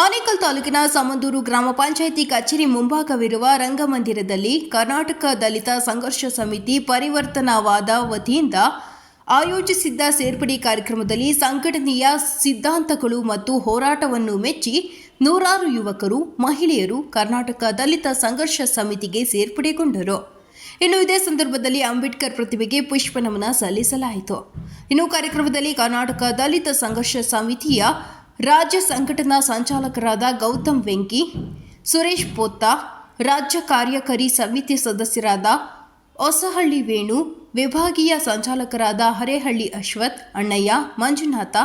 ಆನೇಕಲ್ ತಾಲೂಕಿನ ಸಮಂದೂರು ಗ್ರಾಮ ಪಂಚಾಯಿತಿ ಕಚೇರಿ ಮುಂಭಾಗವಿರುವ ರಂಗಮಂದಿರದಲ್ಲಿ ಕರ್ನಾಟಕ ದಲಿತ ಸಂಘರ್ಷ ಸಮಿತಿ ಪರಿವರ್ತನಾವಾದ ವತಿಯಿಂದ ಆಯೋಜಿಸಿದ್ದ ಸೇರ್ಪಡೆ ಕಾರ್ಯಕ್ರಮದಲ್ಲಿ ಸಂಘಟನೆಯ ಸಿದ್ಧಾಂತಗಳು ಮತ್ತು ಹೋರಾಟವನ್ನು ಮೆಚ್ಚಿ ನೂರಾರು ಯುವಕರು, ಮಹಿಳೆಯರು ಕರ್ನಾಟಕ ದಲಿತ ಸಂಘರ್ಷ ಸಮಿತಿಗೆ ಸೇರ್ಪಡೆಗೊಂಡರು. ಇನ್ನು ಇದೇ ಸಂದರ್ಭದಲ್ಲಿ ಅಂಬೇಡ್ಕರ್ ಪ್ರತಿಮೆಗೆ ಪುಷ್ಪ ನಮನ ಸಲ್ಲಿಸಲಾಯಿತು. ಇನ್ನು ಕಾರ್ಯಕ್ರಮದಲ್ಲಿ ಕರ್ನಾಟಕ ದಲಿತ ಸಂಘರ್ಷ ಸಮಿತಿಯ ರಾಜ್ಯ ಸಂಘಟನಾ ಸಂಚಾಲಕರಾದ ಗೌತಮ್ ವೆಂಕಿ, ಸುರೇಶ್ ಪೋತ್ತ, ರಾಜ್ಯ ಕಾರ್ಯಕಾರಿ ಸಮಿತಿ ಸದಸ್ಯರಾದ ಹೊಸಹಳ್ಳಿ ವೇಣು, ವಿಭಾಗೀಯ ಸಂಚಾಲಕರಾದ ಹರೇಹಳ್ಳಿ ಅಶ್ವಥ್, ಅಣ್ಣಯ್ಯ, ಮಂಜುನಾಥ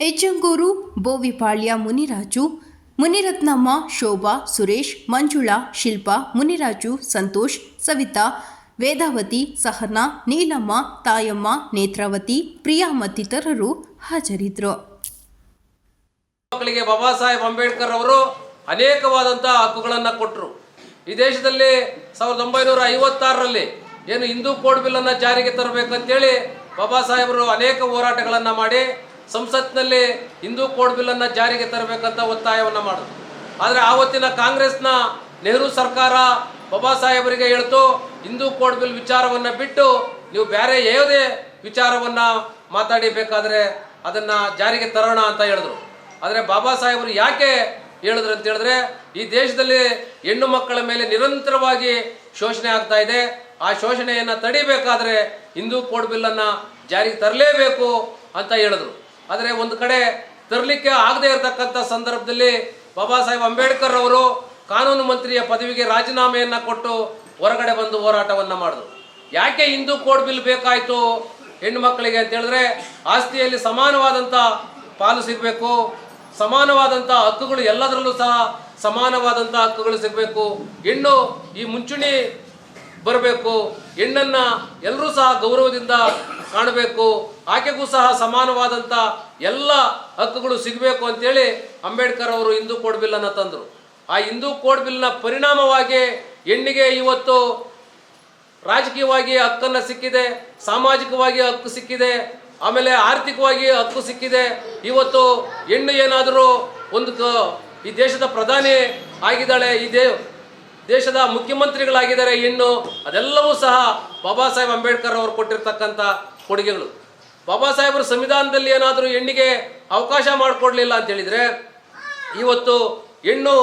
ಎಚ್ಚಂಗೂರು ಬೋವಿಪಾಳ್ಯ ಮುನಿರಾಜು, ಮುನಿರತ್ನಮ್ಮ, ಶೋಭಾ, ಸುರೇಶ್, ಮಂಜುಳಾ, ಶಿಲ್ಪಾ, ಮುನಿರಾಜು, ಸಂತೋಷ್, ಸವಿತಾ, ವೇದಾವತಿ, ಸಹನಾ, ನೀಲಮ್ಮ, ತಾಯಮ್ಮ, ನೇತ್ರಾವತಿ, ಪ್ರಿಯಾ ಮತ್ತಿತರರು ಹಾಜರಿದ್ದರು. ಮಕ್ಕಳಿಗೆ ಬಾಬಾ ಸಾಹೇಬ್ ಅಂಬೇಡ್ಕರ್ ಅವರು ಅನೇಕವಾದಂತಹ ಹಕ್ಕುಗಳನ್ನು ಕೊಟ್ಟರು ಈ ದೇಶದಲ್ಲಿ ಸಾವಿರದ ಒಂಬೈನೂರ ಐವತ್ತಾರರಲ್ಲಿ ಏನು ಹಿಂದೂ ಕೋಡ್ ಬಿಲ್ ಅನ್ನ ಜಾರಿಗೆ ತರಬೇಕಂತೇಳಿ ಬಾಬಾ ಸಾಹೇಬರು ಅನೇಕ ಹೋರಾಟಗಳನ್ನ ಮಾಡಿ ಸಂಸತ್ನಲ್ಲಿ ಹಿಂದೂ ಕೋಡ್ ಬಿಲ್ ಅನ್ನ ಜಾರಿಗೆ ತರಬೇಕಂತ ಒತ್ತಾಯವನ್ನ ಮಾಡಿದ್ರು. ಆದರೆ ಆವತ್ತಿನ ಕಾಂಗ್ರೆಸ್ನ ನೆಹರು ಸರ್ಕಾರ ಬಾಬಾ ಸಾಹೇಬರಿಗೆ ಹೇಳ್ತು, ಹಿಂದೂ ಕೋಡ್ ಬಿಲ್ ವಿಚಾರವನ್ನ ಬಿಟ್ಟು ನೀವು ಬೇರೆ ಯಾವುದೇ ವಿಚಾರವನ್ನ ಮಾತಾಡಿಬೇಕಾದ್ರೆ ಅದನ್ನ ಜಾರಿಗೆ ತರೋಣ ಅಂತ ಹೇಳಿದ್ರು. ಆದರೆ ಬಾಬಾ ಸಾಹೇಬರು ಯಾಕೆ ಹೇಳಿದ್ರು ಅಂತ ಹೇಳಿದ್ರೆ, ಈ ದೇಶದಲ್ಲಿ ಹೆಣ್ಣು ಮಕ್ಕಳ ಮೇಲೆ ನಿರಂತರವಾಗಿ ಶೋಷಣೆ ಆಗ್ತಾ ಇದೆ. ಆ ಶೋಷಣೆಯನ್ನು ತಡಿಬೇಕಾದ್ರೆ ಹಿಂದೂ ಕೋಡ್ ಬಿಲ್ಲನ್ನು ಜಾರಿಗೆ ತರಲೇಬೇಕು ಅಂತ ಹೇಳಿದ್ರು. ಆದರೆ ಒಂದು ಕಡೆ ತರಲಿಕ್ಕೆ ಆಗದೇ ಇರತಕ್ಕಂಥ ಸಂದರ್ಭದಲ್ಲಿ ಬಾಬಾ ಸಾಹೇಬ್ ಅಂಬೇಡ್ಕರ್ ಅವರು ಕಾನೂನು ಮಂತ್ರಿಯ ಪದವಿಗೆ ರಾಜೀನಾಮೆಯನ್ನು ಕೊಟ್ಟು ಹೊರಗಡೆ ಬಂದು ಹೋರಾಟವನ್ನು ಮಾಡಿದ್ರು. ಯಾಕೆ ಹಿಂದೂ ಕೋಡ್ ಬಿಲ್ ಬೇಕಾಯಿತು ಹೆಣ್ಣು ಮಕ್ಕಳಿಗೆ ಅಂತ ಹೇಳಿದ್ರೆ, ಆಸ್ತಿಯಲ್ಲಿ ಸಮಾನವಾದಂಥ ಪಾಲು ಸಿಗಬೇಕು ಸಮಾನವಾದಂಥ ಹಕ್ಕುಗಳು ಎಲ್ಲದರಲ್ಲೂ ಸಹ ಸಮಾನವಾದಂಥ ಹಕ್ಕುಗಳು ಸಿಗಬೇಕು. ಹೆಣ್ಣು ಈ ಮುಂಚೂಣಿ ಬರಬೇಕು. ಹೆಣ್ಣನ್ನ ಎಲ್ಲರೂ ಸಹ ಗೌರವದಿಂದ ಕಾಣಬೇಕು. ಆಕೆಗೂ ಸಹ ಸಮಾನವಾದಂಥ ಎಲ್ಲ ಹಕ್ಕುಗಳು ಸಿಗಬೇಕು ಅಂತೇಳಿ ಅಂಬೇಡ್ಕರ್ ಅವರು ಹಿಂದೂ ಕೋಡ್ ಬಿಲ್ಲನ್ನು ತಂದರು. ಆ ಹಿಂದೂ ಕೋಡ್ ಬಿಲ್ನ ಪರಿಣಾಮವಾಗಿ ಹೆಣ್ಣಿಗೆ ಇವತ್ತು ರಾಜಕೀಯವಾಗಿ ಹಕ್ಕನ್ನು ಸಿಕ್ಕಿದೆ, ಸಾಮಾಜಿಕವಾಗಿ ಹಕ್ಕು ಸಿಕ್ಕಿದೆ ಆಮೇಲೆ ಆರ್ಥಿಕವಾಗಿ ಹಕ್ಕು ಸಿಕ್ಕಿದೆ. ಇವತ್ತು ಹೆಣ್ಣು ಏನಾದರೂ ಒಂದು ಈ ದೇಶದ ಪ್ರಧಾನಿ ಆಗಿದ್ದಾಳೆ, ಈ ದೇಶದ ಮುಖ್ಯಮಂತ್ರಿಗಳಾಗಿದ್ದಾರೆ ಹೆಣ್ಣು, ಅದೆಲ್ಲವೂ ಸಹ ಬಾಬಾ ಸಾಹೇಬ್ ಅಂಬೇಡ್ಕರ್ ಅವರು ಕೊಟ್ಟಿರ್ತಕ್ಕಂಥ ಕೊಡುಗೆಗಳು. ಬಾಬಾ ಸಾಹೇಬರು ಸಂವಿಧಾನದಲ್ಲಿ ಏನಾದರೂ ಹೆಣ್ಣಿಗೆ ಅವಕಾಶ ಮಾಡಿಕೊಡ್ಲಿಲ್ಲ ಅಂತ ಹೇಳಿದರೆ, ಇವತ್ತು ಹೆಣ್ಣು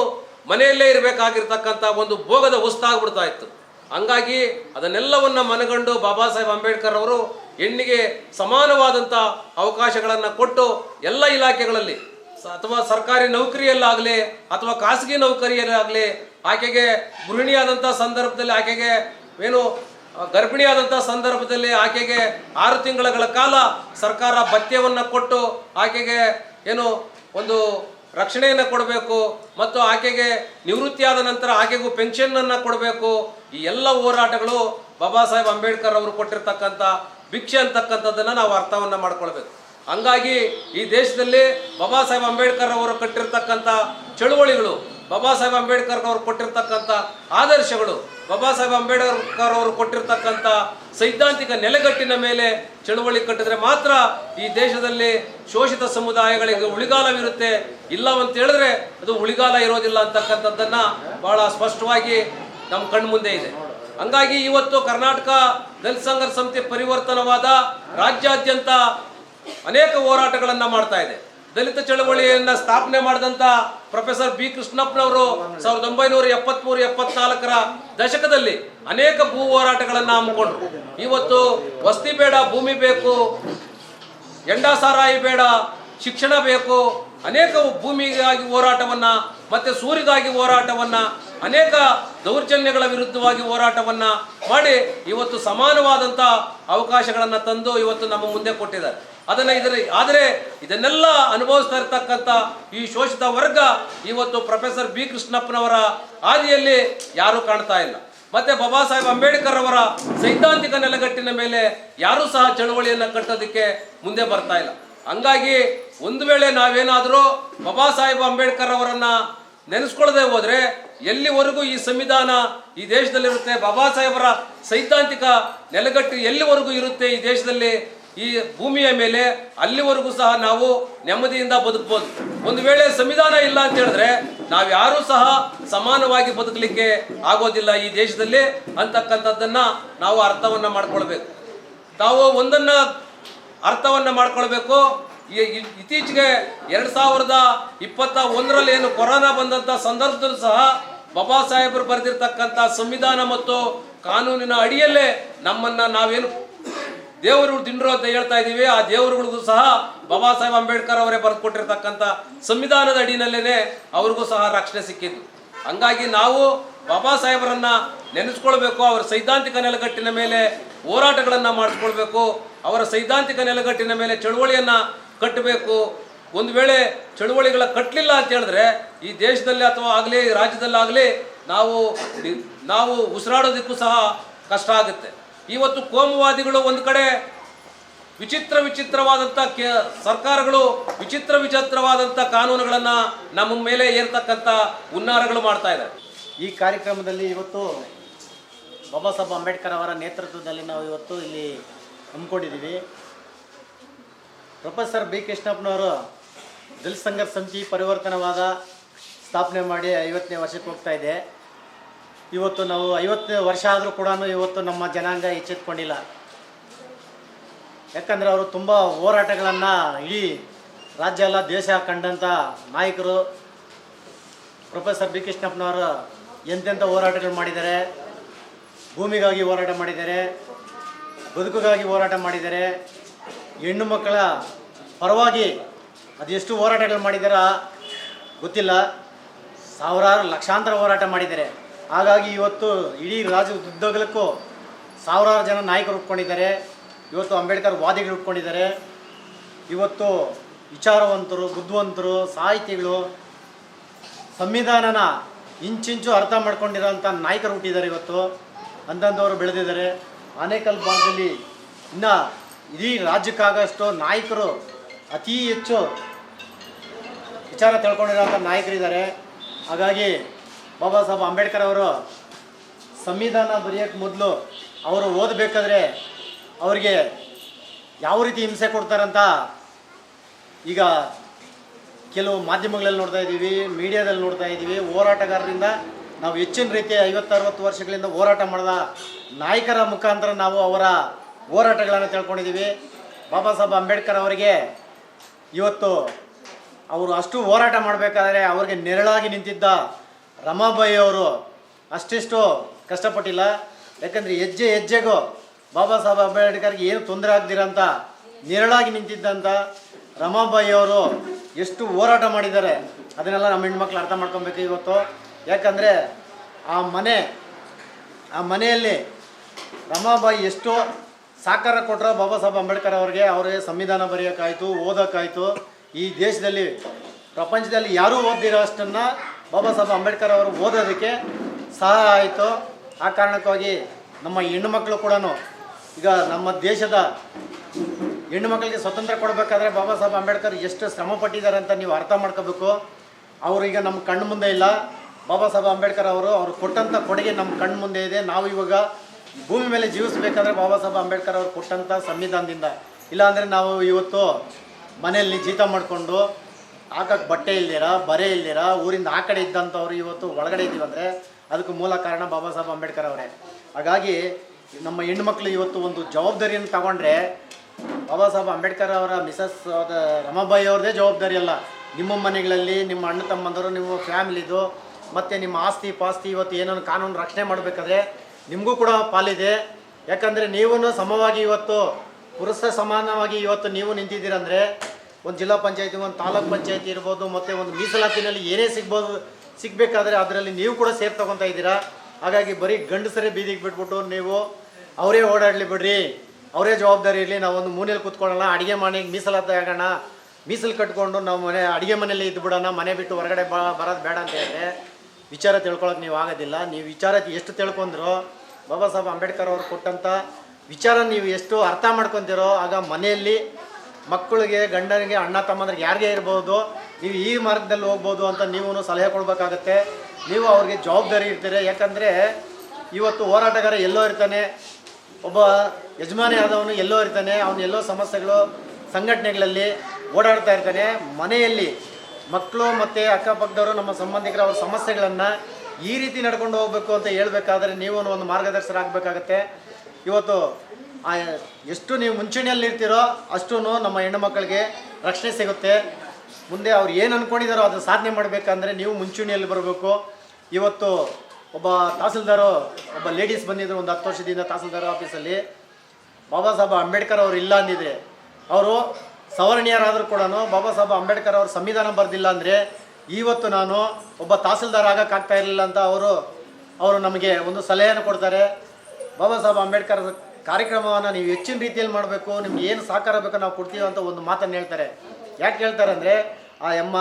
ಮನೆಯಲ್ಲೇ ಇರಬೇಕಾಗಿರ್ತಕ್ಕಂಥ ಒಂದು ಭೋಗದ ವಸ್ತಾಗ್ಬಿಡ್ತಾ ಇತ್ತು. ಹಂಗಾಗಿ ಅದನ್ನೆಲ್ಲವನ್ನ ಮನಗಂಡು ಬಾಬಾ ಸಾಹೇಬ್ ಅಂಬೇಡ್ಕರ್ ಅವರು ಹೆಣ್ಣಿಗೆ ಸಮಾನವಾದಂಥ ಅವಕಾಶಗಳನ್ನು ಕೊಟ್ಟು ಎಲ್ಲ ಇಲಾಖೆಗಳಲ್ಲಿ ಅಥವಾ ಸರ್ಕಾರಿ ನೌಕರಿಯಲ್ಲಾಗಲಿ ಅಥವಾ ಖಾಸಗಿ ನೌಕರಿಯಲ್ಲಾಗಲಿ ಆಕೆಗೆ ಗೃಹಿಣಿಯಾದಂಥ ಸಂದರ್ಭದಲ್ಲಿ ಆಕೆಗೆ ಏನು ಗರ್ಭಿಣಿಯಾದಂಥ ಸಂದರ್ಭದಲ್ಲಿ ಆಕೆಗೆ ಆರು ತಿಂಗಳ ಕಾಲ ಸರ್ಕಾರ ಭತ್ಯವನ್ನು ಕೊಟ್ಟು ಆಕೆಗೆ ಏನು ಒಂದು ರಕ್ಷಣೆಯನ್ನು ಕೊಡಬೇಕು ಮತ್ತು ಆಕೆಗೆ ನಿವೃತ್ತಿಯಾದ ನಂತರ ಆಕೆಗೂ ಪೆನ್ಷನ್ನನ್ನು ಕೊಡಬೇಕು. ಈ ಎಲ್ಲ ಹೋರಾಟಗಳು ಬಾಬಾ ಸಾಹೇಬ್ ಅಂಬೇಡ್ಕರ್ ಅವರು ಕೊಟ್ಟಿರ್ತಕ್ಕಂಥ ಭಿಕ್ಷೆ ಅಂತಕ್ಕಂಥದ್ದನ್ನು ನಾವು ಅರ್ಥವನ್ನು ಮಾಡ್ಕೊಳ್ಬೇಕು. ಹಂಗಾಗಿ ಈ ದೇಶದಲ್ಲಿ ಬಾಬಾ ಸಾಹೇಬ್ ಅಂಬೇಡ್ಕರ್ ಅವರು ಕಟ್ಟಿರ್ತಕ್ಕಂಥ ಚಳುವಳಿಗಳು, ಬಾಬಾ ಸಾಹೇಬ್ ಅಂಬೇಡ್ಕರ್ ಅವರು ಕೊಟ್ಟಿರ್ತಕ್ಕಂಥ ಆದರ್ಶಗಳು ಬಾಬಾ ಸಾಹೇಬ್ ಅಂಬೇಡ್ಕರ್ ಅವರು ಕೊಟ್ಟಿರ್ತಕ್ಕಂಥ ಸೈದ್ಧಾಂತಿಕ ನೆಲೆಗಟ್ಟಿನ ಮೇಲೆ ಚಳುವಳಿ ಕಟ್ಟಿದ್ರೆ ಮಾತ್ರ ಈ ದೇಶದಲ್ಲಿ ಶೋಷಿತ ಸಮುದಾಯಗಳಿಗೆ ಉಳಿಗಾಲವಿರುತ್ತೆ ಇಲ್ಲ ಅಂತ ಹೇಳಿದ್ರೆ ಅದು ಉಳಿಗಾಲ ಇರೋದಿಲ್ಲ ಅಂತಕ್ಕಂಥದ್ದನ್ನ ಬಹಳ ಸ್ಪಷ್ಟವಾಗಿ ನಮ್ಮ ಕಣ್ಮುಂದೆ ಇದೆ. ಹಂಗಾಗಿ ಇವತ್ತು ಕರ್ನಾಟಕ ದಲಿತ ಸಂಘರ್ಷ ಸಮಿತಿ ಪರಿವರ್ತನವಾದ ರಾಜ್ಯಾದ್ಯಂತ ಅನೇಕ ಹೋರಾಟಗಳನ್ನ ಮಾಡ್ತಾ ಇದೆ. ದಲಿತ ಚಳವಳಿಯನ್ನ ಸ್ಥಾಪನೆ ಮಾಡಿದಂತ ಪ್ರೊಫೆಸರ್ ಬಿ ಕೃಷ್ಣಪ್ಪನವರು ಸಾವಿರದ ಒಂಬೈನೂರ ಎಪ್ಪತ್ಮೂರು, ಎಪ್ಪತ್ನಾಲ್ಕರ ದಶಕದಲ್ಲಿ ಅನೇಕ ಭೂ ಹೋರಾಟಗಳನ್ನು ಹಮ್ಮಿಕೊಂಡ್ರು. ಇವತ್ತು ವಸ್ತಿ ಬೇಡ, ಭೂಮಿ ಬೇಕು, ಎಂಡಸಾರಾಯಿ ಬೇಡ, ಶಿಕ್ಷಣ ಬೇಕು ಅನೇಕ ಭೂಮಿಗಾಗಿ ಹೋರಾಟವನ್ನ ಮತ್ತೆ ಸೂರಿಗಾಗಿ ಹೋರಾಟವನ್ನ, ಅನೇಕ ದೌರ್ಜನ್ಯಗಳ ವಿರುದ್ಧವಾಗಿ ಹೋರಾಟವನ್ನ ಮಾಡಿ ಇವತ್ತು ಸಮಾನವಾದಂಥ ಅವಕಾಶಗಳನ್ನ ತಂದು ಇವತ್ತು ನಮ್ಮ ಮುಂದೆ ಕೊಟ್ಟಿದ್ದಾರೆ. ಅದನ್ನ ಇದರ, ಆದರೆ ಇದನ್ನೆಲ್ಲ ಅನುಭವಿಸ್ತಾ ಇರ್ತಕ್ಕಂಥ ಈ ಶೋಷಿತ ವರ್ಗ ಇವತ್ತು ಪ್ರೊಫೆಸರ್ ಬಿ ಕೃಷ್ಣಪ್ಪನವರ ಹಾದಿಯಲ್ಲಿ ಯಾರೂ ಕಾಣ್ತಾ ಇಲ್ಲ. ಮತ್ತೆ ಬಾಬಾ ಸಾಹೇಬ್ ಅಂಬೇಡ್ಕರ್ ಅವರ ಸೈದ್ಧಾಂತಿಕ ನೆಲೆಗಟ್ಟಿನ ಮೇಲೆ ಯಾರೂ ಸಹ ಚಳುವಳಿಯನ್ನು ಕಟ್ಟೋದಕ್ಕೆ ಮುಂದೆ ಬರ್ತಾ ಇಲ್ಲ. ಹಂಗಾಗಿ ಒಂದು ವೇಳೆ ನಾವೇನಾದರೂ ಬಾಬಾ ಸಾಹೇಬ್ ಅಂಬೇಡ್ಕರ್ ಅವರನ್ನ ನೆನೆಸ್ಕೊಳ್ಳದೆ ಹೋದ್ರೆ ಎಲ್ಲಿವರೆಗೂ ಈ ಸಂವಿಧಾನ ಈ ದೇಶದಲ್ಲಿರುತ್ತೆ? ಬಾಬಾ ಸಾಹೇಬರ ಸೈದ್ಧಾಂತಿಕ ನೆಲೆಗಟ್ಟು ಎಲ್ಲಿವರೆಗೂ ಇರುತ್ತೆ ಈ ದೇಶದಲ್ಲಿ? ಈ ಭೂಮಿಯ ಮೇಲೆ ಅಲ್ಲಿವರೆಗೂ ಸಹ ನಾವು ನೆಮ್ಮದಿಯಿಂದ ಬದುಕ್ಬೋದು. ಒಂದು ವೇಳೆ ಸಂವಿಧಾನ ಇಲ್ಲ ಅಂತ ಹೇಳಿದ್ರೆ ನಾವು ಯಾರೂ ಸಹ ಸಮಾನವಾಗಿ ಬದುಕಲಿಕ್ಕೆ ಆಗೋದಿಲ್ಲ ಈ ದೇಶದಲ್ಲಿ ಅಂತಕ್ಕಂಥದ್ದನ್ನು ನಾವು ಅರ್ಥವನ್ನ ಮಾಡ್ಕೊಳ್ಬೇಕು. ತಾವು ಒಂದನ್ನ ಅರ್ಥವನ್ನ ಮಾಡ್ಕೊಳ್ಬೇಕು. ಇತ್ತೀಚೆಗೆ ಎರಡು ಸಾವಿರದ ಇಪ್ಪತ್ತ ಒಂದರಲ್ಲಿ ಏನು ಕೊರೋನಾ ಬಂದಂಥ ಸಂದರ್ಭದಲ್ಲೂ ಸಹ ಬಾಬಾ ಸಾಹೇಬರು ಬರೆದಿರ್ತಕ್ಕಂಥ ಸಂವಿಧಾನ ಮತ್ತು ಕಾನೂನಿನ ಅಡಿಯಲ್ಲೇ ನಮ್ಮನ್ನು ನಾವೇನು ದೇವರುಗಳು ದಿಂಡ್ರು ಅಂತ ಹೇಳ್ತಾ ಇದ್ದೀವಿ. ಆ ದೇವರುಗಳಿಗೂ ಸಹ ಬಾಬಾ ಸಾಹೇಬ್ ಅಂಬೇಡ್ಕರ್ ಅವರೇ ಬರೆದುಕೊಟ್ಟಿರ್ತಕ್ಕಂಥ ಸಂವಿಧಾನದ ಅಡಿನಲ್ಲೇ ಅವ್ರಿಗೂ ಸಹ ರಕ್ಷಣೆ ಸಿಕ್ಕಿದ್ದು. ಹಂಗಾಗಿ ನಾವು ಬಾಬಾ ಸಾಹೇಬರನ್ನು ನೆನೆಸ್ಕೊಳ್ಬೇಕು. ಅವರ ಸೈದ್ಧಾಂತಿಕ ನೆಲೆಗಟ್ಟಿನ ಮೇಲೆ ಹೋರಾಟಗಳನ್ನು ಮಾಡಿಸ್ಕೊಳ್ಬೇಕು. ಅವರ ಸೈದ್ಧಾಂತಿಕ ನೆಲೆಗಟ್ಟಿನ ಮೇಲೆ ಚಳುವಳಿಯನ್ನು ಕಟ್ಟಬೇಕು. ಒಂದು ವೇಳೆ ಚಳುವಳಿಗಳ ಕಟ್ಟಲಿಲ್ಲ ಅಂತ ಹೇಳಿದ್ರೆ ಈ ದೇಶದಲ್ಲಿ ಅಥವಾ ಆಗಲಿ ರಾಜ್ಯದಲ್ಲಾಗಲಿ ನಾವು ನಾವು ಉಸಿರಾಡೋದಕ್ಕೂ ಸಹ ಕಷ್ಟ ಆಗುತ್ತೆ. ಇವತ್ತು ಕೋಮುವಾದಿಗಳು ಒಂದು ಕಡೆ ವಿಚಿತ್ರ ವಿಚಿತ್ರವಾದಂಥ ಕೆ, ಸರ್ಕಾರಗಳು ವಿಚಿತ್ರ ವಿಚಿತ್ರವಾದಂಥ ಕಾನೂನುಗಳನ್ನು ನಮ್ಮ ಮೇಲೆ ಏರ್ತಕ್ಕಂಥ ಹುನ್ನಾರಗಳು ಮಾಡ್ತಾ ಇದ್ದಾರೆ ಈ ಕಾರ್ಯಕ್ರಮದಲ್ಲಿ ಇವತ್ತು ಬಾಬಾ ಸಾಹೇಬ್ ಅಂಬೇಡ್ಕರ್ ಅವರ ನೇತೃತ್ವದಲ್ಲಿ ನಾವು ಇವತ್ತು ಇಲ್ಲಿ ಹಮ್ಮಿಕೊಂಡಿದ್ದೀವಿ. Professor B. ಕೃಷ್ಣಪ್ಪನವರು ದಲಿತ ಸಂಘರ್ಷ ಸಮಿತಿ ಪರಿವರ್ತನವಾದ ಸ್ಥಾಪನೆ ಮಾಡಿ ಐವತ್ತನೇ ವರ್ಷಕ್ಕೆ ಹೋಗ್ತಾ ಇದೆ. ಇವತ್ತು ನಾವು ಐವತ್ತನೇ ವರ್ಷ ಆದರೂ ಕೂಡ ಇವತ್ತು ನಮ್ಮ ಜನಾಂಗ ಎಚ್ಚೆತ್ಕೊಂಡಿಲ್ಲ. ಯಾಕಂದರೆ ಅವರು ತುಂಬ ಹೋರಾಟಗಳನ್ನು ಇಡೀ ರಾಜ್ಯ ಎಲ್ಲ ದೇಶ ಕಂಡಂಥ ನಾಯಕರು. Professor B. ಕೃಷ್ಣಪ್ಪನವರು ಎಂತೆಂಥ ಹೋರಾಟಗಳು ಮಾಡಿದ್ದಾರೆ, ಭೂಮಿಗಾಗಿ ಹೋರಾಟ ಮಾಡಿದ್ದಾರೆ ಬದುಕಿಗಾಗಿ ಹೋರಾಟ ಮಾಡಿದ್ದಾರೆ ಹೆಣ್ಣು ಮಕ್ಕಳ ಪರವಾಗಿ ಅದೆಷ್ಟು ಹೋರಾಟಗಳು ಮಾಡಿದಾರ ಗೊತ್ತಿಲ್ಲ. ಸಾವಿರಾರು ಲಕ್ಷಾಂತರ ಹೋರಾಟ ಮಾಡಿದ್ದಾರೆ ಹಾಗಾಗಿ ಇವತ್ತು ಇಡೀ ರಾಜ್ಯದ ಉದ್ದಗಲಕ್ಕೂ ಸಾವಿರಾರು ಜನ ನಾಯಕರು ಉಟ್ಕೊಂಡಿದ್ದಾರೆ. ಇವತ್ತು ಅಂಬೇಡ್ಕರ್ ವಾದಿಗಳು ಉಟ್ಕೊಂಡಿದ್ದಾರೆ. ಇವತ್ತು ವಿಚಾರವಂತರು, ಬುದ್ಧಿವಂತರು, ಸಾಹಿತಿಗಳು ಸಂವಿಧಾನನ ಇಂಚಿಂಚು ಅರ್ಥ ಮಾಡ್ಕೊಂಡಿರೋಂಥ ನಾಯಕರು ಹುಟ್ಟಿದ್ದಾರೆ ಇವತ್ತು. ಅಂಥವ್ರು ಬೆಳೆದಿದ್ದಾರೆ. ಆನೇಕಲ್ ಭಾಗದಲ್ಲಿ ಇನ್ನು ಇಡೀ ರಾಜ್ಯಕ್ಕಾಗಷ್ಟು ನಾಯಕರು ಅತಿ ಹೆಚ್ಚು ವಿಚಾರ ತಿಳ್ಕೊಂಡಿರೋಂಥ ನಾಯಕರಿದ್ದಾರೆ. ಹಾಗಾಗಿ ಬಾಬಾ ಸಾಹೇಬ್ ಅಂಬೇಡ್ಕರ್ ಅವರು ಸಂವಿಧಾನ ಬರೆಯೋಕ್ಕೆ ಮೊದಲು ಅವರು ಓದಬೇಕಾದ್ರೆ ಅವರಿಗೆ ಯಾವ ರೀತಿ ಹಿಂಸೆ ಕೊಡ್ತಾರಂತ ಈಗ ಕೆಲವು ಮಾಧ್ಯಮಗಳಲ್ಲಿ ನೋಡ್ತಾ ಇದ್ದೀವಿ, ಮೀಡಿಯಾದಲ್ಲಿ ನೋಡ್ತಾ ಇದ್ದೀವಿ. ಹೋರಾಟಗಾರರಿಂದ ನಾವು ಹೆಚ್ಚಿನ ರೀತಿ ಐವತ್ತರವತ್ತು ವರ್ಷಗಳಿಂದ ಹೋರಾಟ ಮಾಡಿದ ನಾಯಕರ ಮುಖಾಂತರ ನಾವು ಅವರ ಹೋರಾಟಗಳನ್ನು ತಿಳ್ಕೊಂಡಿದ್ದೀವಿ. ಬಾಬಾ ಸಾಹೇಬ್ ಅಂಬೇಡ್ಕರ್ ಅವರಿಗೆ ಇವತ್ತು ಅವರು ಅಷ್ಟು ಹೋರಾಟ ಮಾಡಬೇಕಾದ್ರೆ ಅವ್ರಿಗೆ ನೆರಳಾಗಿ ನಿಂತಿದ್ದ ರಮಾಬಾಯಿ ಅವರು ಅಷ್ಟಿಷ್ಟು ಕಷ್ಟಪಟ್ಟಿಲ್ಲ. ಯಾಕಂದರೆ ಹೆಜ್ಜೆ ಹೆಜ್ಜೆಗೂ ಬಾಬಾ ಸಾಹೇಬ್ ಅಂಬೇಡ್ಕರ್ಗೆ ಏನು ತೊಂದರೆ ಆಗ್ದಿರಂತ ನೆರಳಾಗಿ ನಿಂತಿದ್ದಂಥ ರಮಾಬಾಯಿ ಅವರು ಎಷ್ಟು ಹೋರಾಟ ಮಾಡಿದ್ದಾರೆ, ಅದನ್ನೆಲ್ಲ ನಮ್ಮ ಹೆಣ್ಮಕ್ಳು ಅರ್ಥ ಮಾಡ್ಕೊಬೇಕು ಇವತ್ತು. ಯಾಕಂದರೆ ಆ ಮನೆ, ಆ ಮನೆಯಲ್ಲಿ ರಮಾಬಾಯಿ ಎಷ್ಟು ಸಾಕಾರ ಕೊಟ್ಟರೋ ಬಾಬಾ ಸಾಹೇಬ್ ಅಂಬೇಡ್ಕರ್ ಅವ್ರಿಗೆ ಅವ್ರಿಗೆ ಸಂವಿಧಾನ ಬರೆಯೋಕ್ಕಾಯಿತು, ಓದೋಕ್ಕಾಯಿತು. ಈ ದೇಶದಲ್ಲಿ, ಪ್ರಪಂಚದಲ್ಲಿ ಯಾರೂ ಓದಿರೋ ಅಷ್ಟನ್ನು ಬಾಬಾ ಸಾಹೇಬ್ ಅಂಬೇಡ್ಕರ್ ಅವರು ಓದೋದಕ್ಕೆ ಸಹಾಯ ಆಯಿತು. ಆ ಕಾರಣಕ್ಕಾಗಿ ನಮ್ಮ ಹೆಣ್ಣುಮಕ್ಕಳು ಕೂಡ ಈಗ ನಮ್ಮ ದೇಶದ ಹೆಣ್ಣು ಮಕ್ಕಳಿಗೆ ಸ್ವತಂತ್ರ ಕೊಡಬೇಕಾದ್ರೆ ಬಾಬಾ ಸಾಹೇಬ್ ಅಂಬೇಡ್ಕರ್ ಎಷ್ಟು ಶ್ರಮ ಪಟ್ಟಿದ್ದಾರೆ ಅಂತ ನೀವು ಅರ್ಥ ಮಾಡ್ಕೋಬೇಕು. ಈಗ ನಮ್ಮ ಕಣ್ಣು ಮುಂದೆ ಇಲ್ಲ. ಬಾಬಾ ಸಾಹೇಬ್ ಅಂಬೇಡ್ಕರ್ ಅವರು ಅವರು ಕೊಟ್ಟಂಥ ಕೊಡುಗೆ ನಮ್ಮ ಕಣ್ಣು ಮುಂದೆ ಇದೆ. ನಾವು ಇವಾಗ ಭೂಮಿ ಮೇಲೆ ಜೀವಿಸಬೇಕಾದ್ರೆ ಬಾಬಾ ಸಾಹೇಬ್ ಅಂಬೇಡ್ಕರ್ ಅವರು ಕೊಟ್ಟಂಥ ಸಂವಿಧಾನದಿಂದ. ಇಲ್ಲಾಂದರೆ ನಾವು ಇವತ್ತು ಮನೆಯಲ್ಲಿ ಜೀತ ಮಾಡಿಕೊಂಡು ಹಾಕಕ್ಕೆ ಬಟ್ಟೆ ಇಲ್ದಿರ, ಬರೆ ಇಲ್ದಿರ, ಊರಿಂದ ಆ ಕಡೆ ಇದ್ದಂಥವ್ರು ಇವತ್ತು ಒಳಗಡೆ ಅಂದ್ರೆ ಅದಕ್ಕೆ ಮೂಲ ಕಾರಣ ಬಾಬಾ ಸಾಹೇಬ್ ಅಂಬೇಡ್ಕರ್ ಅವರೇ. ಹಾಗಾಗಿ ನಮ್ಮ ಹೆಣ್ಮಕ್ಳು ಇವತ್ತು ಒಂದು ಜವಾಬ್ದಾರಿಯನ್ನು ತಗೊಂಡ್ರೆ ಬಾಬಾ ಸಾಹೇಬ್ ಅಂಬೇಡ್ಕರ್ ಅವರ ಮಿಸಸ್ ರಮಾಬಾಯಿ ಅವ್ರದೇ ಜವಾಬ್ದಾರಿ ಅಲ್ಲ. ನಿಮ್ಮ ಮನೆಗಳಲ್ಲಿ ನಿಮ್ಮ ಅಣ್ಣ ತಮ್ಮಂದರು, ನಿಮ್ಮ ಫ್ಯಾಮಿಲಿದು ಮತ್ತು ನಿಮ್ಮ ಆಸ್ತಿ ಪಾಸ್ತಿ ಇವತ್ತು ಏನೋ ಕಾನೂನು ರಕ್ಷಣೆ ಮಾಡಬೇಕಾದ್ರೆ ನಿಮಗೂ ಕೂಡ ಪಾಲಿದೆ. ಯಾಕಂದರೆ ನೀವು ಸಮವಾಗಿ ಇವತ್ತು ಪುರುಷ ಸಮಾನವಾಗಿ ಇವತ್ತು ನೀವು ನಿಂತಿದ್ದೀರಂದರೆ ಒಂದು ಜಿಲ್ಲಾ ಪಂಚಾಯತಿ, ಒಂದು ತಾಲೂಕ್ ಪಂಚಾಯತಿ ಇರ್ಬೋದು, ಮತ್ತು ಒಂದು ಮೀಸಲಾತಿನಲ್ಲಿ ಏನೇ ಸಿಗ್ಬೋದು, ಸಿಗಬೇಕಾದ್ರೆ ಅದರಲ್ಲಿ ನೀವು ಕೂಡ ಸೇರ್ ತಗೊತಾ ಇದ್ದೀರಾ. ಹಾಗಾಗಿ ಬರೀ ಗಂಡಸರೇ ಬೀದಿಗೆ ಬಿಟ್ಬಿಟ್ಟು ನೀವು ಅವರೇ ಓಡಾಡಲಿ ಬಿಡ್ರಿ. ಅವರೇ ಜವಾಬ್ದಾರಿ ಇರಲಿ ನಾವು ಒಂದು ಮೂನೇಲಿ ಕೂತ್ಕೊಳ್ಳೋಣ, ಅಡುಗೆ ಮನೆಗೆ ಮೀಸಲಾತಿ ಆಗೋಣ. ಮೀಸಲು ಕಟ್ಕೊಂಡು ನಾವು ಮನೆ, ಅಡುಗೆ ಮನೇಲಿ ಇದ್ದುಬಿಡೋಣ ಮನೆ ಬಿಟ್ಟು ಹೊರಗಡೆ ಬರೋದು ಬೇಡ ಅಂತ ಹೇಳಿದ್ರೆ ವಿಚಾರ ತಿಳ್ಕೊಳ್ಳೋಕೆ ನೀವು ಆಗೋದಿಲ್ಲ. ನೀವು ವಿಚಾರ ಎಷ್ಟು ತಿಳ್ಕೊಂಡ್ರು, ಬಾಬಾ ಸಾಹೇಬ್ ಅಂಬೇಡ್ಕರ್ ಅವರು ಕೊಟ್ಟಂಥ ವಿಚಾರ ನೀವು ಎಷ್ಟು ಅರ್ಥ ಮಾಡ್ಕೊತಿರೋ, ಆಗ ಮನೆಯಲ್ಲಿ ಮಕ್ಕಳಿಗೆ, ಗಂಡನಿಗೆ, ಅಣ್ಣ, ತಮ್ಮಂದ್ರಿಗೆ ಯಾರಿಗೆ ಇರ್ಬೋದು, ನೀವು ಈ ಮಾರ್ಗದಲ್ಲಿ ಹೋಗ್ಬೋದು ಅಂತ ನೀವು ಸಲಹೆ ಕೊಡಬೇಕಾಗತ್ತೆ. ನೀವು ಅವ್ರಿಗೆ ಜವಾಬ್ದಾರಿ ಇರ್ತೀರಿ ಯಾಕಂದರೆ ಇವತ್ತು ಹೋರಾಟಗಾರ ಎಲ್ಲೋ ಇರ್ತಾನೆ, ಒಬ್ಬ ಯಜಮಾನಿ ಆದವನು ಎಲ್ಲೋ ಇರ್ತಾನೆ, ಅವನು ಎಲ್ಲೋ ಸಮಸ್ಯೆಗಳು, ಸಂಘಟನೆಗಳಲ್ಲಿ ಓಡಾಡ್ತಾ ಇರ್ತಾನೆ. ಮನೆಯಲ್ಲಿ ಮಕ್ಕಳು ಮತ್ತು ಅಕ್ಕಪಕ್ಕದವರು, ನಮ್ಮ ಸಂಬಂಧಿಕರ ಅವ್ರ ಸಮಸ್ಯೆಗಳನ್ನು ಈ ರೀತಿ ನಡ್ಕೊಂಡು ಹೋಗ್ಬೇಕು ಅಂತ ಹೇಳ್ಬೇಕಾದ್ರೆ ನೀವು ಒಂದು ಮಾರ್ಗದರ್ಶಕರಾಗಬೇಕಾಗತ್ತೆ ಇವತ್ತು ಎಷ್ಟು ನೀವು ಮುಂಚೂಣಿಯಲ್ಲಿ ಇರ್ತೀರೋ ಅಷ್ಟೂ ನಮ್ಮ ಹೆಣ್ಣು ಮಕ್ಕಳಿಗೆ ರಕ್ಷಣೆ ಸಿಗುತ್ತೆ. ಮುಂದೆ ಅವ್ರು ಏನು ಅಂದ್ಕೊಂಡಿದ್ದಾರೋ ಅದನ್ನು ಸಾಧನೆ ಮಾಡಬೇಕಂದ್ರೆ ನೀವು ಮುಂಚೂಣಿಯಲ್ಲಿ ಬರಬೇಕು. ಇವತ್ತು ಒಬ್ಬ ತಹಸೀಲ್ದಾರು, ಒಬ್ಬ ಲೇಡೀಸ್ ಬಂದಿದ್ದರು ಒಂದು ಹತ್ತು ವರ್ಷದಿಂದ ತಹಸೀಲ್ದಾರ್ ಆಫೀಸಲ್ಲಿ. ಬಾಬಾ ಸಾಹೇಬ್ ಅಂಬೇಡ್ಕರ್ ಅವರು ಇಲ್ಲ ಅಂದಿದ್ರೆ, ಅವರು ಸವರ್ಣೀಯರಾದರೂ ಕೂಡ ಬಾಬಾ ಸಾಹೇಬ್ ಅಂಬೇಡ್ಕರ್ ಅವರು ಸಂವಿಧಾನ ಬರೆದಿಲ್ಲ ಅಂದರೆ ಇವತ್ತು ನಾನು ಒಬ್ಬ ತಹಸೀಲ್ದಾರ್ ಆಗೋಕ್ಕಾಗ್ತಾ ಇರಲಿಲ್ಲ ಅಂತ ಅವರು ಅವರು ನಮಗೆ ಒಂದು ಸಲಹೆಯನ್ನು ಕೊಡ್ತಾರೆ. ಬಾಬಾ ಸಾಹೇಬ್ ಅಂಬೇಡ್ಕರ್ ಕಾರ್ಯಕ್ರಮವನ್ನು ನೀವು ಹೆಚ್ಚಿನ ರೀತಿಯಲ್ಲಿ ಮಾಡಬೇಕು, ನಿಮ್ಗೆ ಏನು ಸಹಕಾರ ಬೇಕೋ ನಾವು ಕೊಡ್ತೀವಿ ಅಂತ ಒಂದು ಮಾತನ್ನು ಹೇಳ್ತಾರೆ. ಯಾಕೆ ಹೇಳ್ತಾರೆ ಅಂದರೆ ಆ ಎಮ್ಮ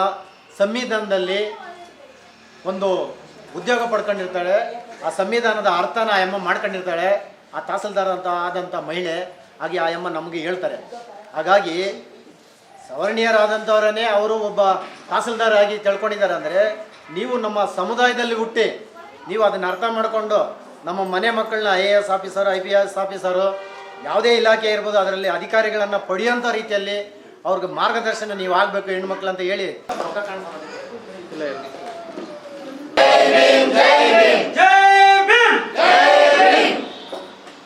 ಸಂವಿಧಾನದಲ್ಲಿ ಒಂದು ಉದ್ಯೋಗ ಪಡ್ಕೊಂಡಿರ್ತಾಳೆ, ಆ ಸಂವಿಧಾನದ ಅರ್ಥನ ಆ ಎಮ್ಮ ಮಾಡ್ಕೊಂಡಿರ್ತಾಳೆ, ಆ ತಹಸೀಲ್ದಾರ್ ಅಂತ ಆದಂಥ ಮಹಿಳೆ, ಹಾಗೆ ಆ ಎಮ್ಮ ನಮಗೆ ಹೇಳ್ತಾರೆ. ಹಾಗಾಗಿ ಸವರ್ಣೀಯರಾದಂಥವರನ್ನೇ ಅವರು ಒಬ್ಬ ತಹಸೀಲ್ದಾರ್ ಆಗಿ ತಿಳ್ಕೊಂಡಿದ್ದಾರೆ ಅಂದರೆ ನೀವು ನಮ್ಮ ಸಮುದಾಯದಲ್ಲಿ ಹುಟ್ಟಿ ನೀವು ಅದನ್ನು ಅರ್ಥ ಮಾಡಿಕೊಂಡು ನಮ್ಮ ಮನೆ ಮಕ್ಕಳನ್ನ I A S officer I P S officer ಯಾವುದೇ ಇಲಾಖೆ ಇರ್ಬೋದು ಅದರಲ್ಲಿ ಅಧಿಕಾರಿಗಳನ್ನು ಪಡೆಯುವಂಥ ರೀತಿಯಲ್ಲಿ ಅವ್ರಿಗೆ ಮಾರ್ಗದರ್ಶನ ನೀವು ಆಗಬೇಕು ಹೆಣ್ಮಕ್ಳು ಅಂತ ಹೇಳಿ. ಇಲ್ಲ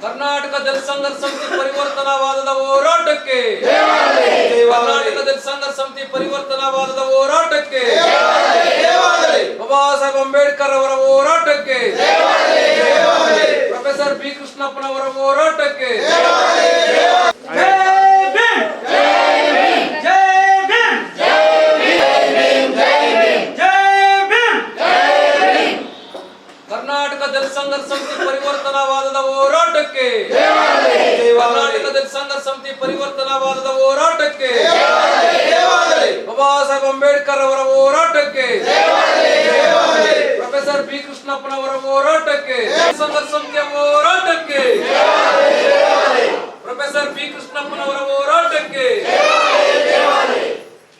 ಕರ್ನಾಟಕ ಸಂಘರ್ಷ ಸಮಿತಿ ಪರಿವರ್ತನಾವಾದದ ಹೋರಾಟಕ್ಕೆ. ಕರ್ನಾಟಕ ದಲಿತ ಸಂಘರ್ಷ ಸಮಿತಿ ಪರಿವರ್ತನಾವಾದದ ಹೋರಾಟಕ್ಕೆ. ಬಾಬಾ ಸಾಹೇಬ್ ಅಂಬೇಡ್ಕರ್ ಅವರ ಹೋರಾಟಕ್ಕೆ. ಪ್ರೊಫೆಸರ್ ಬಿ ಕೃಷ್ಣಪ್ಪನವರ ಹೋರಾಟಕ್ಕೆ. ಪರಿವರ್ತನಾವಾದದ ಹೋರಾಟಕ್ಕೆ. ಬಾಬಾ ಸಾಹೇಬ್ ಅಂಬೇಡ್ಕರ್ ಅವರ ಹೋರಾಟಕ್ಕೆ. ಪ್ರೊಫೆಸರ್ ಬಿ ಕೃಷ್ಣಪ್ಪನವರ ಹೋರಾಟಕ್ಕೆ. ಸಂಘರ್ಷ ಹೋರಾಟಕ್ಕೆ. ಪ್ರೊಫೆಸರ್ ಬಿ ಕೃಷ್ಣಪ್ಪನವರ ಹೋರಾಟಕ್ಕೆ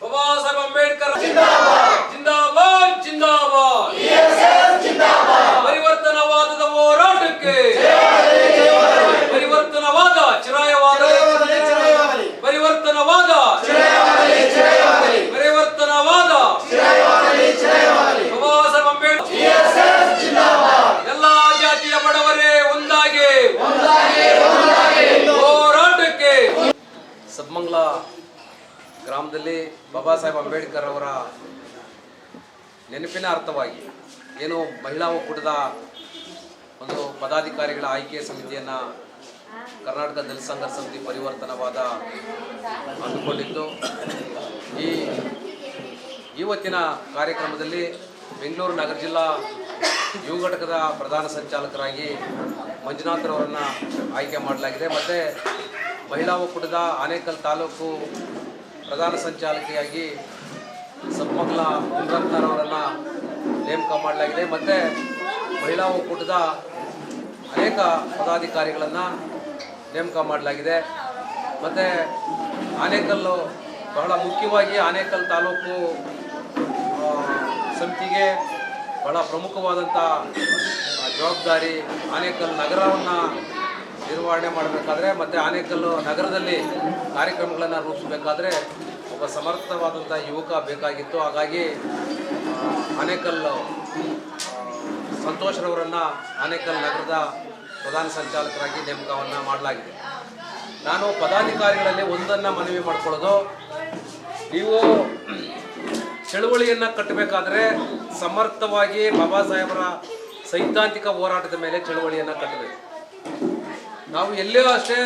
ಬಾಬಾ ಸಾಹೇಬ್ ಅಂಬೇಡ್ಕರ್ ಜಿಂದಾಬಾದ್ ಜಿಂದಾಬಾದ್ ಪರಿವರ್ತನವಾದದ ಹೋರಾಟಕ್ಕೆ ಪರಿವರ್ತನವಾದ ಚಿರಾಯವಾದ ಪರಿವರ್ತನವಾದ ಪರಿವರ್ತನವಾದ ಬಾಬಾ ಸಾಹೇಬ್ ಅಂಬೇಡ್ಕರ್ ಎಲ್ಲಾ ಜಾತಿಯ ಬಡವರೇ ಒಂದಾಗಿ ಹೋರಾಟಕ್ಕೆ ಸಬ್ಮಂಗ್ಲ ಗ್ರಾಮದಲ್ಲಿ ಬಾಬಾ ಸಾಹೇಬ್ ಅಂಬೇಡ್ಕರ್ ಅವರ ನೆನಪಿನ ಅರ್ಥವಾಗಿ ಏನು ಮಹಿಳಾ ಒಕ್ಕೂಟದ ಒಂದು ಪದಾಧಿಕಾರಿಗಳ ಆಯ್ಕೆ ಸಮಿತಿಯನ್ನು ಕರ್ನಾಟಕ ದಲಿತ ಸಮಿತಿ ಪರಿವರ್ತನವಾದ ಅಂದುಕೊಂಡಿದ್ದು, ಈ ಇವತ್ತಿನ ಕಾರ್ಯಕ್ರಮದಲ್ಲಿ ಬೆಂಗಳೂರು ನಗರ ಜಿಲ್ಲಾ ಯುವ ಘಟಕದ ಪ್ರಧಾನ ಸಂಚಾಲಕರಾಗಿ ಮಂಜುನಾಥ್ರವರನ್ನು ಆಯ್ಕೆ ಮಾಡಲಾಗಿದೆ. ಮತ್ತು ಮಹಿಳಾ ಒಕ್ಕೂಟದ ಆನೇಕಲ್ ತಾಲೂಕು ಪ್ರಧಾನ ಸಂಚಾಲಕಿಯಾಗಿ ಸಬ್ಮಗ್ಲ ಅವರನ್ನು ನೇಮಕ ಮಾಡಲಾಗಿದೆ ಮತ್ತು ಮಹಿಳಾ ಒಕ್ಕೂಟದ ಅನೇಕ ಪದಾಧಿಕಾರಿಗಳನ್ನು ನೇಮಕ ಮಾಡಲಾಗಿದೆ ಮತ್ತು ಆನೇಕಲ್ಲು ಬಹಳ ಮುಖ್ಯವಾಗಿ ಆನೇಕಲ್ ತಾಲೂಕು ಸಮಿತಿಗೆ ಬಹಳ ಪ್ರಮುಖವಾದಂಥ ಜವಾಬ್ದಾರಿ ಆನೇಕಲ್ ನಗರವನ್ನು ನಿರ್ವಹಣೆ ಮಾಡಬೇಕಾದ್ರೆ ಮತ್ತು ಆನೇಕಲ್ಲು ನಗರದಲ್ಲಿ ಕಾರ್ಯಕ್ರಮಗಳನ್ನು ರೂಪಿಸಬೇಕಾದ್ರೆ ಒಬ್ಬ ಸಮರ್ಥವಾದಂಥ ಯುವಕ ಬೇಕಾಗಿತ್ತು. ಹಾಗಾಗಿ ಆನೇಕಲ್ಲು ಸಂತೋಷರವರನ್ನು ಆನೇಕಲ್ ನಗರದ ಪ್ರಧಾನ ಸಂಚಾಲಕರಾಗಿ ನೇಮಕವನ್ನು ಮಾಡಲಾಗಿದೆ. ನಾನು ಪದಾಧಿಕಾರಿಗಳಲ್ಲಿ ಒಂದನ್ನು ಮನವಿ ಮಾಡಿಕೊಳ್ಳೋದು. ನೀವು ಚಳುವಳಿಯನ್ನು ಕಟ್ಟಬೇಕಾದ್ರೆ ಸಮರ್ಥವಾಗಿ ಬಾಬಾ ಸಾಹೇಬರ ಸೈದ್ಧಾಂತಿಕ ಹೋರಾಟದ ಮೇಲೆ ಚಳುವಳಿಯನ್ನು ಕಟ್ಟಬೇಕು. ನಾವು ಎಲ್ಲೇ ಅಷ್ಟೇ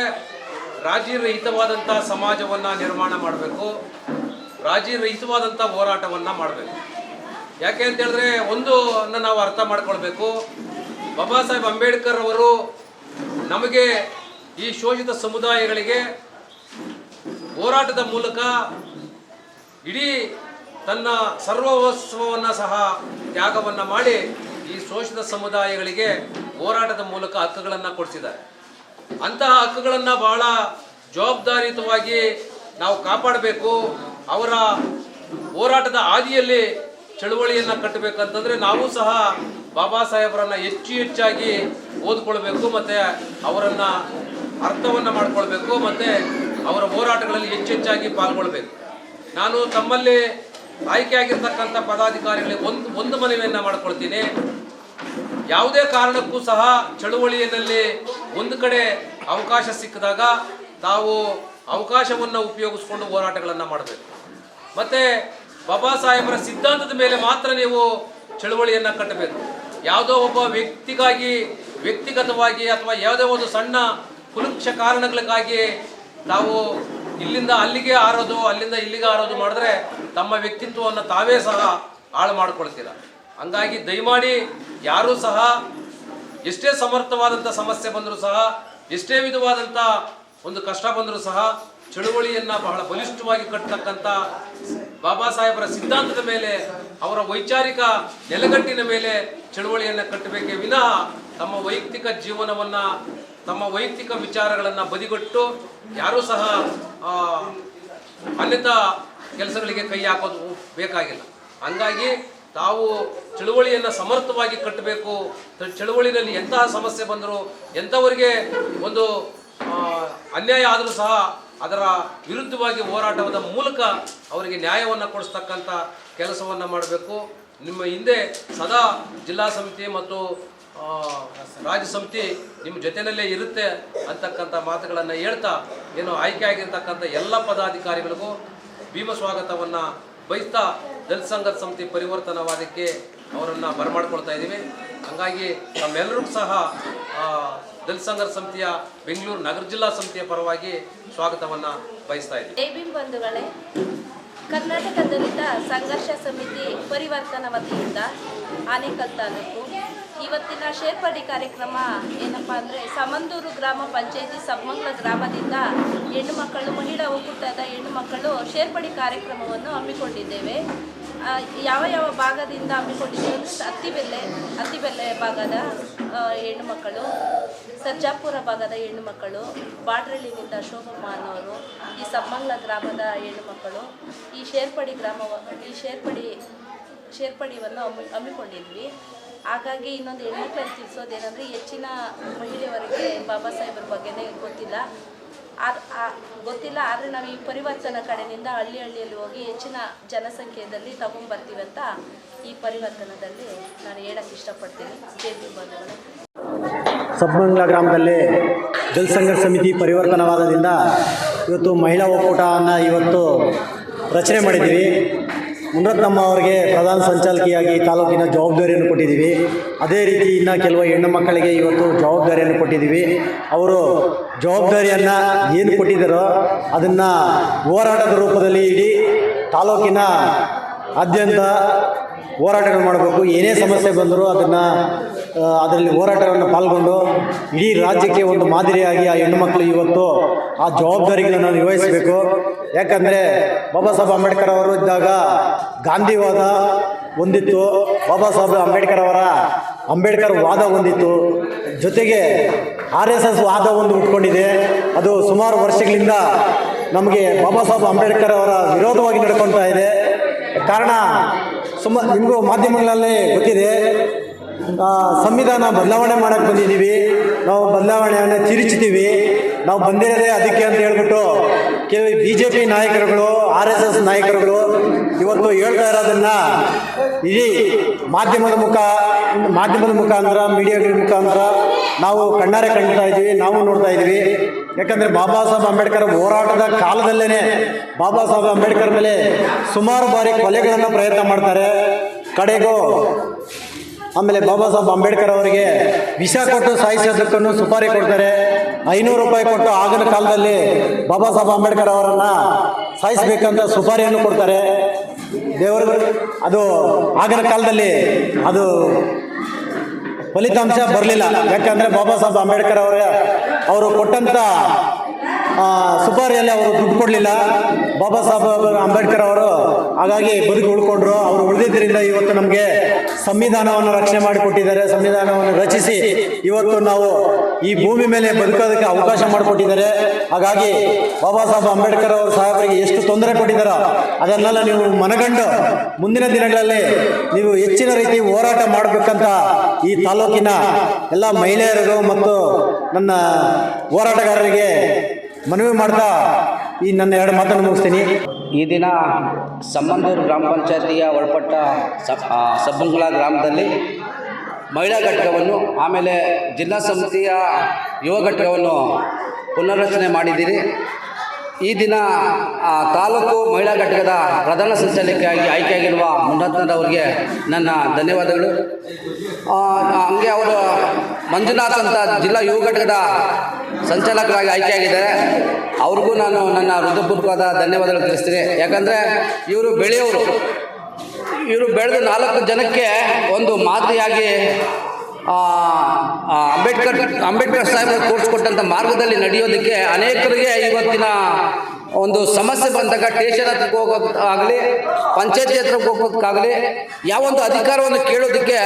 ರಾಜಿ ರಹಿತವಾದಂಥ ಸಮಾಜವನ್ನು ನಿರ್ಮಾಣ ಮಾಡಬೇಕು ರಾಜಿ ರಹಿತವಾದಂಥ ಹೋರಾಟವನ್ನು ಮಾಡಬೇಕು. ಯಾಕೆ ಅಂತ ಹೇಳಿದ್ರೆ ಒಂದು ಅನ್ನ ನಾವು ಅರ್ಥ ಮಾಡ್ಕೊಳ್ಬೇಕು. ಬಾಬಾ ಸಾಹೇಬ್ ಅಂಬೇಡ್ಕರ್ ಅವರು ನಮಗೆ ಈ ಶೋಷಿತ ಸಮುದಾಯಗಳಿಗೆ ಹೋರಾಟದ ಮೂಲಕ ಇಡೀ ತನ್ನ ಸರ್ವೋತ್ಸವವನ್ನು ಸಹ ತ್ಯಾಗವನ್ನು ಮಾಡಿ ಈ ಶೋಷಿತ ಸಮುದಾಯಗಳಿಗೆ ಹೋರಾಟದ ಮೂಲಕ ಹಕ್ಕುಗಳನ್ನು ಕೊಡಿಸಿದ್ದಾರೆ. ಅಂತಹ ಹಕ್ಕುಗಳನ್ನು ಬಹಳ ಜವಾಬ್ದಾರಿಯುತವಾಗಿ ನಾವು ಕಾಪಾಡಬೇಕು. ಅವರ ಹೋರಾಟದ ಹಾದಿಯಲ್ಲಿ ಚಳುವಳಿಯನ್ನು ಕಟ್ಟಬೇಕಂತಂದರೆ ನಾವು ಸಹ ಬಾಬಾ ಸಾಹೇಬರನ್ನು ಹೆಚ್ಚು ಹೆಚ್ಚಾಗಿ ಓದ್ಕೊಳ್ಬೇಕು ಮತ್ತು ಅವರನ್ನು ಅರ್ಥವನ್ನು ಮಾಡಿಕೊಳ್ಬೇಕು ಮತ್ತು ಅವರ ಹೋರಾಟಗಳಲ್ಲಿ ಹೆಚ್ಚು ಹೆಚ್ಚಾಗಿ ಪಾಲ್ಗೊಳ್ಬೇಕು. ನಾನು ತಮ್ಮಲ್ಲಿ ಆಯ್ಕೆಯಾಗಿರ್ತಕ್ಕಂಥ ಪದಾಧಿಕಾರಿಗಳಿಗೆ ಒಂದು ಒಂದು ಮನವಿಯನ್ನು ಮಾಡ್ಕೊಳ್ತೀನಿ. ಯಾವುದೇ ಕಾರಣಕ್ಕೂ ಸಹ ಚಳುವಳಿಯಲ್ಲಿ ಒಂದು ಕಡೆ ಅವಕಾಶ ಸಿಕ್ಕಿದಾಗ ತಾವು ಅವಕಾಶವನ್ನು ಉಪಯೋಗಿಸ್ಕೊಂಡು ಹೋರಾಟಗಳನ್ನು ಮಾಡಬೇಕು. ಮತ್ತು ಬಾಬಾ ಸಾಹೇಬರ ಸಿದ್ಧಾಂತದ ಮೇಲೆ ಮಾತ್ರ ನೀವು ಚಳುವಳಿಯನ್ನು ಕಟ್ಟಬೇಕು. ಯಾವುದೋ ಒಬ್ಬ ವ್ಯಕ್ತಿಗಾಗಿ, ವ್ಯಕ್ತಿಗತವಾಗಿ ಅಥವಾ ಯಾವುದೇ ಒಂದು ಸಣ್ಣ ಕುಲುಕ್ಷ ಕಾರಣಗಳಿಗಾಗಿ ತಾವು ಇಲ್ಲಿಂದ ಅಲ್ಲಿಗೆ ಆರೋದು, ಅಲ್ಲಿಂದ ಇಲ್ಲಿಗೆ ಆರೋದು ಮಾಡಿದ್ರೆ ತಮ್ಮ ವ್ಯಕ್ತಿತ್ವವನ್ನು ತಾವೇ ಸಹ ಹಾಳು ಮಾಡ್ಕೊಳ್ತೀರ. ಹಂಗಾಗಿ ದಯಮಾಡಿ ಯಾರೂ ಸಹ ಎಷ್ಟೇ ಸಮರ್ಥವಾದಂಥ ಸಮಸ್ಯೆ ಬಂದರೂ ಸಹ, ಎಷ್ಟೇ ವಿಧವಾದಂಥ ಒಂದು ಕಷ್ಟ ಬಂದರೂ ಸಹ ಚಳುವಳಿಯನ್ನು ಬಹಳ ಬಲಿಷ್ಠವಾಗಿ ಕಟ್ಟತಕ್ಕಂಥ ಬಾಬಾ ಸಾಹೇಬರ ಸಿದ್ಧಾಂತದ ಮೇಲೆ, ಅವರ ವೈಚಾರಿಕ ನೆಲೆಗಟ್ಟಿನ ಮೇಲೆ ಚಳುವಳಿಯನ್ನು ಕಟ್ಟಬೇಕೇ ವಿನಃ ತಮ್ಮ ವೈಯಕ್ತಿಕ ಜೀವನವನ್ನು, ತಮ್ಮ ವೈಯಕ್ತಿಕ ವಿಚಾರಗಳನ್ನು ಬದಿಗೊಟ್ಟು ಯಾರೂ ಸಹ ಅನ್ಯತಾ ಕೆಲಸಗಳಿಗೆ ಕೈ ಹಾಕೋದು ಬೇಕಾಗಿಲ್ಲ. ಹಂಗಾಗಿ ತಾವು ಚಳುವಳಿಯನ್ನು ಸಮರ್ಥವಾಗಿ ಕಟ್ಟಬೇಕು ಚಳುವಳಿನಲ್ಲಿ ಎಂತಹ ಸಮಸ್ಯೆ ಬಂದರೂ ಎಂಥವರಿಗೆ ಒಂದು ಅನ್ಯಾಯ ಆದರೂ ಸಹ ಅದರ ವಿರುದ್ಧವಾಗಿ ಹೋರಾಟದ ಮೂಲಕ ಅವರಿಗೆ ನ್ಯಾಯವನ್ನು ಕೊಡಿಸ್ತಕ್ಕಂಥ ಕೆಲಸವನ್ನು ಮಾಡಬೇಕು. ನಿಮ್ಮ ಹಿಂದೆ ಸದಾ ಜಿಲ್ಲಾ ಸಮಿತಿ ಮತ್ತು ರಾಜ್ಯ ಸಮಿತಿ ನಿಮ್ಮ ಜೊತೆಯಲ್ಲೇ ಇರುತ್ತೆ ಅಂತಕ್ಕಂಥ ಮಾತುಗಳನ್ನು ಹೇಳ್ತಾ, ಏನು ಆಯ್ಕೆ ಆಗಿರ್ತಕ್ಕಂಥ ಎಲ್ಲ ಪದಾಧಿಕಾರಿಗಳಿಗೂ ಭೀಮ ಸ್ವಾಗತವನ್ನು ಬಯಸ್ತಾ ದಲಿತ ಸಂಘದ ಸಮಿತಿ ಪರಿವರ್ತನವಾದಕ್ಕೆ ಅವರನ್ನು ಬರಮಾಡ್ಕೊಳ್ತಾ ಇದ್ದೀವಿ. ಹಂಗಾಗಿ ನಮ್ಮೆಲ್ಲರೂ ಸಹ ದಲಿತ ಸಂಘದ ಸಮಿತಿಯ, ಬೆಂಗಳೂರು ನಗರ ಜಿಲ್ಲಾ ಸಮಿತಿಯ ಪರವಾಗಿ ಸ್ವಾಗತವನ್ನು ಬಯಸ್ತಾ ಇದ್ದೀವಿ. ಬಂಧುಗಳೇ, ಕರ್ನಾಟಕ ದಲಿತ ಸಂಘರ್ಷ ಸಮಿತಿ ಪರಿವರ್ತನ ವತಿಯಿಂದ ಆನೇಕಲ್ ತಾಲೂಕು ಇವತ್ತಿನ ಶೇರ್ಪಡಿ ಕಾರ್ಯಕ್ರಮ ಏನಪ್ಪ ಅಂದರೆ ಸಮಂದೂರು ಗ್ರಾಮ ಪಂಚಾಯಿತಿ ಸಬ್ಮಂಗ್ಲ ಗ್ರಾಮದಿಂದ ಹೆಣ್ಣು ಮಕ್ಕಳು, ಮಹಿಳಾ ಒಕ್ಕೂಟದ ಹೆಣ್ಣು ಮಕ್ಕಳು ಶೇರ್ಪಡಿ ಕಾರ್ಯಕ್ರಮವನ್ನು ಹಮ್ಮಿಕೊಂಡಿದ್ದೇವೆ. ಯಾವ ಯಾವ ಭಾಗದಿಂದ ಹಮ್ಮಿಕೊಂಡಿದ್ದೇವೆ ಅಂದರೆ ಅತ್ತಿಬೆಲ್ಲೆ ಅತ್ತಿಬೆಲ್ಲೆ ಭಾಗದ ಹೆಣ್ಣು ಮಕ್ಕಳು, ಸರ್ಜಾಪುರ ಭಾಗದ ಹೆಣ್ಣು ಮಕ್ಕಳು ಬಾಡ್ರಳ್ಳಿನಿಂದ ಶೋಭಮ್ಮ ಅನ್ನೋರು, ಈ ಸಬ್ಮಂಗ್ಲ ಗ್ರಾಮದ ಹೆಣ್ಣು ಮಕ್ಕಳು, ಈ ಶೇರ್ಪಡಿ ಗ್ರಾಮವ, ಈ ಶೇರ್ಪಡಿ ಶೇರ್ಪಡಿಯನ್ನು ಹಮ್ಮಿ, ಹಮ್ಮಿಕೊಂಡಿದ್ವಿ. ಹಾಗಾಗಿ ಇನ್ನೊಂದು ಹೆಣ್ಮಕ್ಳಲ್ಲಿ ತಿಳಿಸೋದೇನೆಂದರೆ ಹೆಚ್ಚಿನ ಮಹಿಳೆಯವರಿಗೆ ಬಾಬಾ ಸಾಹೇಬ್ರ ಬಗ್ಗೆನೇ ಗೊತ್ತಿಲ್ಲ. ಗೊತ್ತಿಲ್ಲ, ಆದರೆ ನಾವು ಈ ಪರಿವರ್ತನಾ ಕಡೆಯಿಂದ ಹಳ್ಳಿ ಹಳ್ಳಿಯಲ್ಲಿ ಹೋಗಿ ಹೆಚ್ಚಿನ ಜನಸಂಖ್ಯೆಯಲ್ಲಿ ತಗೊಂಡ್ಬರ್ತೀವಿ ಅಂತ ಈ ಪರಿವರ್ತನದಲ್ಲಿ ನಾನು ಹೇಳಕ್ಕೆ ಇಷ್ಟಪಡ್ತೀನಿ. ಜೈ ಸಬ್ಮಂಗ್ಲ ಗ್ರಾಮದಲ್ಲಿ ಜಲಸಂಘರ್ಷ ಸಂಘರ್ಷ ಸಮಿತಿ ಪರಿವರ್ತನವಾದದಿಂದ ಇವತ್ತು ಮಹಿಳಾ ಒಕ್ಕೂಟವನ್ನು ಇವತ್ತು ರಚನೆ ಮಾಡಿದ್ದೀವಿ. ಮುನರತ್ನಮ್ಮ ಅವರಿಗೆ ಪ್ರಧಾನ ಸಂಚಾಲಕಿಯಾಗಿ ತಾಲೂಕಿನ ಜವಾಬ್ದಾರಿಯನ್ನು ಕೊಟ್ಟಿದ್ದೀವಿ. ಅದೇ ರೀತಿ ಇನ್ನು ಕೆಲವು ಹೆಣ್ಣು ಮಕ್ಕಳಿಗೆ ಇವತ್ತು ಜವಾಬ್ದಾರಿಯನ್ನು ಕೊಟ್ಟಿದ್ದೀವಿ. ಅವರು ಜವಾಬ್ದಾರಿಯನ್ನು ಏನು ಕೊಟ್ಟಿದ್ದಾರೋ ಅದನ್ನು ಹೋರಾಟದ ರೂಪದಲ್ಲಿ ಇಡೀ ತಾಲೂಕಿನ ಆದ್ಯಂತ ಹೋರಾಟಗಳು ಮಾಡಬೇಕು. ಏನೇ ಸಮಸ್ಯೆ ಬಂದರೂ ಅದನ್ನು ಅದರಲ್ಲಿ ಹೋರಾಟವನ್ನು ಪಾಲ್ಗೊಂಡು ಇಡೀ ರಾಜ್ಯಕ್ಕೆ ಒಂದು ಮಾದರಿಯಾಗಿ ಆ ಹೆಣ್ಣುಮಕ್ಕಳು ಇವತ್ತು ಆ ಜವಾಬ್ದಾರಿಗಳನ್ನು ನಿರ್ವಹಿಸಬೇಕು. ಯಾಕಂದರೆ ಬಾಬಾ ಸಾಹೇಬ್ ಅಂಬೇಡ್ಕರ್ ಅವರು ಇದ್ದಾಗ ಗಾಂಧಿವಾದ ಒಂದಿತ್ತು. ಬಾಬಾ ಸಾಹೇಬ್ ಅಂಬೇಡ್ಕರ್ ಅವರ ಅಂಬೇಡ್ಕರ್ ವಾದ ಒಂದಿತ್ತು. ಜೊತೆಗೆ ಆರ್ ಎಸ್ ಎಸ್ ವಾದ ಒಂದು ಉಟ್ಕೊಂಡಿದೆ. ಅದು ಸುಮಾರು ವರ್ಷಗಳಿಂದ ನಮಗೆ ಬಾಬಾ ಸಾಹೇಬ್ ಅಂಬೇಡ್ಕರ್ ಅವರ ವಿರೋಧವಾಗಿ ನಡ್ಕೊತಾ ಇದೆ. ಕಾರಣ ಸುಮಾರು ನಿಮಗೂ ಮಾಧ್ಯಮಗಳಲ್ಲಿ ಗೊತ್ತಿದೆ. ಸಂವಿಧಾನ ಬದಲಾವಣೆ ಮಾಡಕ್ಕೆ ಬಂದಿದ್ದೀವಿ. ನಾವು ಬದಲಾವಣೆಯನ್ನು ತಿರುಚ್ತೀವಿ ನಾವು ಬಂದಿರೋದೇ ಅದಕ್ಕೆ ಅಂತ ಹೇಳ್ಬಿಟ್ಟು ಕೆಲವು ಬಿ ಜೆ ಪಿ ನಾಯಕರುಗಳು, ಆರ್ ಎಸ್ ಎಸ್ ನಾಯಕರುಗಳು ಇವತ್ತು ಹೇಳ್ತಾ ಇರೋದನ್ನು ಇಡೀ ಮಾಧ್ಯಮದ ಮುಖ, ಮಾಧ್ಯಮದ ಮುಖಾಂತರ ಮೀಡಿಯಾಗಳ ಮುಖಾಂತರ ನಾವು ಕಣ್ಣಾರೆ ಕಾಣ್ತಾ ಇದ್ದೀವಿ, ನಾವು ನೋಡ್ತಾ ಇದ್ದೀವಿ. ಯಾಕಂದರೆ ಬಾಬಾ ಸಾಹೇಬ್ ಅಂಬೇಡ್ಕರ್ ಹೋರಾಟದ ಕಾಲದಲ್ಲೇ ಬಾಬಾ ಸಾಹೇಬ್ ಅಂಬೇಡ್ಕರ್ ಮೇಲೆ ಸುಮಾರು ಬಾರಿ ಕೊಲೆಗಳನ್ನು ಪ್ರಯತ್ನ ಮಾಡ್ತಾರೆ. ಕಡೆಗೂ ಆಮೇಲೆ ಬಾಬಾ ಸಾಹೇಬ್ ಅಂಬೇಡ್ಕರ್ ಅವರಿಗೆ ವಿಷ ಕೊಟ್ಟು ಸಾಯಿಸೋದಕ್ಕೂ ಸುಪಾರಿ ಕೊಡ್ತಾರೆ. ಐನೂರು ರೂಪಾಯಿ ಕೊಟ್ಟು ಆಗಿನ ಕಾಲದಲ್ಲಿ ಬಾಬಾ ಸಾಹೇಬ್ ಅಂಬೇಡ್ಕರ್ ಅವರನ್ನು ಸಾಯಿಸಬೇಕಂತ ಸುಪಾರಿಯನ್ನು ಕೊಡ್ತಾರೆ. ದೇವರು, ಅದು ಆಗಿನ ಕಾಲದಲ್ಲಿ ಅದು ಫಲಿತಾಂಶ ಬರಲಿಲ್ಲ. ಯಾಕಂದರೆ ಬಾಬಾ ಸಾಹೇಬ್ ಅಂಬೇಡ್ಕರ್ ಅವರ, ಅವರು ಕೊಟ್ಟಂಥ ಸುಪಾರಿಯಲ್ಲಿ ಅವರು ದುಡ್ಡು ಕೊಡಲಿಲ್ಲ. ಬಾಬಾ ಸಾಹೇಬ್ ಅಂಬೇಡ್ಕರ್ ಅವರು ಹಾಗಾಗಿ ಬದುಕು ಉಳ್ಕೊಂಡ್ರು. ಅವರು ಉಳಿದಿದ್ದರಿಂದ ಇವತ್ತು ನಮಗೆ ಸಂವಿಧಾನವನ್ನು ರಕ್ಷಣೆ ಮಾಡಿಕೊಟ್ಟಿದ್ದಾರೆ. ಸಂವಿಧಾನವನ್ನು ರಚಿಸಿ ಇವತ್ತು ನಾವು ಈ ಭೂಮಿ ಮೇಲೆ ಬದುಕೋದಕ್ಕೆ ಅವಕಾಶ ಮಾಡಿಕೊಟ್ಟಿದ್ದಾರೆ. ಹಾಗಾಗಿ ಬಾಬಾ ಸಾಹೇಬ್ ಅಂಬೇಡ್ಕರ್ ಅವರು ಸಾಹೇಬರಿಗೆ ಎಷ್ಟು ತೊಂದರೆ ಕೊಟ್ಟಿದ್ದಾರೋ ಅದನ್ನೆಲ್ಲ ನೀವು ಮನಗಂಡು ಮುಂದಿನ ದಿನಗಳಲ್ಲಿ ನೀವು ಹೆಚ್ಚಿನ ರೀತಿ ಹೋರಾಟ ಮಾಡಬೇಕಂತ ಈ ತಾಲೂಕಿನ ಎಲ್ಲ ಮಹಿಳೆಯರಿಗೂ ಮತ್ತು ನನ್ನ ಹೋರಾಟಗಾರರಿಗೆ ಮನವಿ ಮಾಡ್ತಾ ಈ ನನ್ನ ಎರಡು ಮಾತನ್ನು ಮುಗಿಸ್ತೀನಿ. ಈ ದಿನ ಸಂಬಂಧೂರು ಗ್ರಾಮ ಪಂಚಾಯತಿಯ ಒಳಪಟ್ಟ ಸಬ್ ಗ್ರಾಮದಲ್ಲಿ ಮಹಿಳಾ ಘಟಕವನ್ನು, ಆಮೇಲೆ ಜಿಲ್ಲಾ ಸಮಿತಿಯ ಯುವ ಘಟಕವನ್ನು ಪುನರ್ರಚನೆ ಮಾಡಿದ್ದೀರಿ. ಈ ದಿನ ಆ, ತಾಲೂಕು ಮಹಿಳಾ ಘಟಕದ ಪ್ರಧಾನ ಸಂಚಾಲಕಿಯಾಗಿ ಆಯ್ಕೆಯಾಗಿರುವ ಮುನ್ನತ್ನರವರಿಗೆ ನನ್ನ ಧನ್ಯವಾದಗಳು. ಹಂಗೆ ಅವರು ಮಂಜುನಾಥ್ ಅಂತ ಜಿಲ್ಲಾ ಯುವ ಘಟಕದ ಸಂಚಾಲಕರಾಗಿ ಆಯ್ಕೆಯಾಗಿದ್ದಾರೆ. ಅವ್ರಿಗೂ ನಾನು ನನ್ನ ಹೃದಯಪೂರ್ವಕವಾದ ಧನ್ಯವಾದಗಳು ತಿಳಿಸ್ತೀನಿ. ಯಾಕಂದರೆ ಇವರು ಬೆಳೆಯೋರು ಇವರು ಬೆಳೆದ ನಾಲ್ಕು ಜನಕ್ಕೆ ಒಂದು ಮಾದರಿಯಾಗಿ ಅಂಬೇಡ್ಕರ್ ಅಂಬೇಡ್ಕರ್ ಸಾಹೇಬ್ ತೋರಿಸ್ಕೊಟ್ಟಂಥ ಮಾರ್ಗದಲ್ಲಿ ನಡೆಯೋದಕ್ಕೆ ಅನೇಕರಿಗೆ ಇವತ್ತಿನ ಒಂದು ಸಮಸ್ಯೆ ಬಂದಾಗ ಟೇಷನ್ ಹತ್ರಕ್ಕೆ ಹೋಗೋಕ್ಕಾಗಲಿ, ಪಂಚಾಯತಿ ಹತ್ರಕ್ಕೆ ಹೋಗೋಕ್ಕಾಗಲಿ, ಯಾವೊಂದು ಅಧಿಕಾರವನ್ನು ಕೇಳೋದಕ್ಕೆ